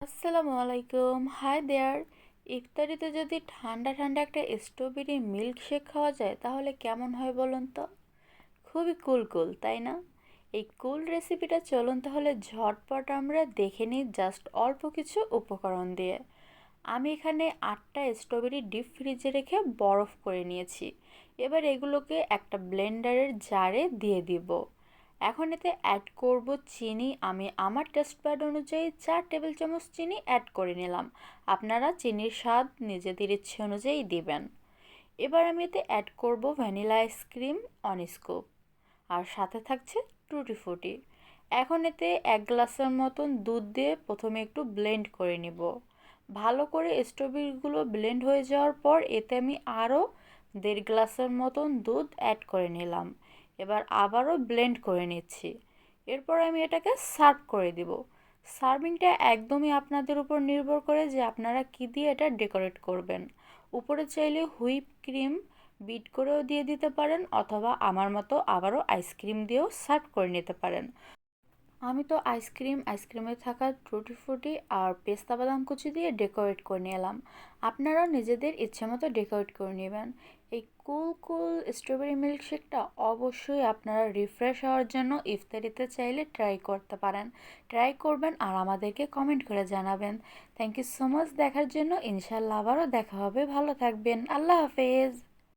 আসসালামু আলাইকুম। Hi there. ইফতারিতে যদি ঠান্ডা ঠান্ডা একটা স্ট্রবেরি মিল্ক শেক খাওয়া যায়, তাহলে কেমন হয় বলুন তো? খুবই কুল কুল, তাই না? এই কুল রেসিপিটা চলুন তাহলে ঝটপট আমরা দেখে নিই জাস্ট অল্প কিছু উপকরণ দিয়ে। আমি এখানে আটটা স্ট্রবেরি ডিপ ফ্রিজে রেখে বরফ করে নিয়েছি। এবার এগুলোকে একটা ব্লেন্ডারের জারে দিয়ে দিব। এখন এতে অ্যাড করব চিনি। আমি আমার টেস্ট প্যাড অনুযায়ী চার টেবিল চামচ চিনি অ্যাড করে নিলাম। আপনারা চিনির স্বাদ নিজেদের ইচ্ছে অনুযায়ী দিবেন। এবার আমি এতে অ্যাড করব vanilla ice cream one scoop আর সাথে থাকছে টুটি ফুটি এখন এতে এক গ্লাসের মতন দুধ দিয়ে প্রথমে একটু ব্লেন্ড করে নিব। ভালো করে স্ট্রবেরিগুলো ব্লেন্ড হয়ে যাওয়ার পর এতে আমি আরও দেড় গ্লাসের মতন দুধ অ্যাড করে নিলাম। এবার আবারও ব্লেন্ড করে নিচ্ছি। এরপর আমি এটাকে সার্ভ করে দিব। সার্ভিংটা একদমই আপনাদের উপর নির্ভর করে যে আপনারা কী দিয়ে এটা ডেকোরেট করবেন। উপরে চাইলে হুইপ ক্রিম বিট করেও দিয়ে দিতে পারেন, অথবা আমার মতো আবারও আইসক্রিম দিয়েও সার্ভ করে নিতে পারেন। আমি তো আইসক্রিম, আইসক্রিমে থাকা টুটি ফ্রুটি আর পেস্তা বাদাম কুচি দিয়ে ডেকোরেট করে নিলাম আপনারাও নিজেদের ইচ্ছে মতো ডেকোরেট করে নেবেন। এই কুল কুল স্ট্রবেরি মিল্কশেকটা অবশ্যই আপনারা রিফ্রেশ হওয়ার জন্য ইফতারিতে চাইলে ট্রাই করতে পারেন। ট্রাই করবেন আর আমাদেরকে কমেন্ট করে জানাবেন। থ্যাংক ইউ সো মাচ দেখার জন্য ইনশাল্লাহ আবারও দেখা হবে। ভালো থাকবেন। আল্লাহ হাফেজ।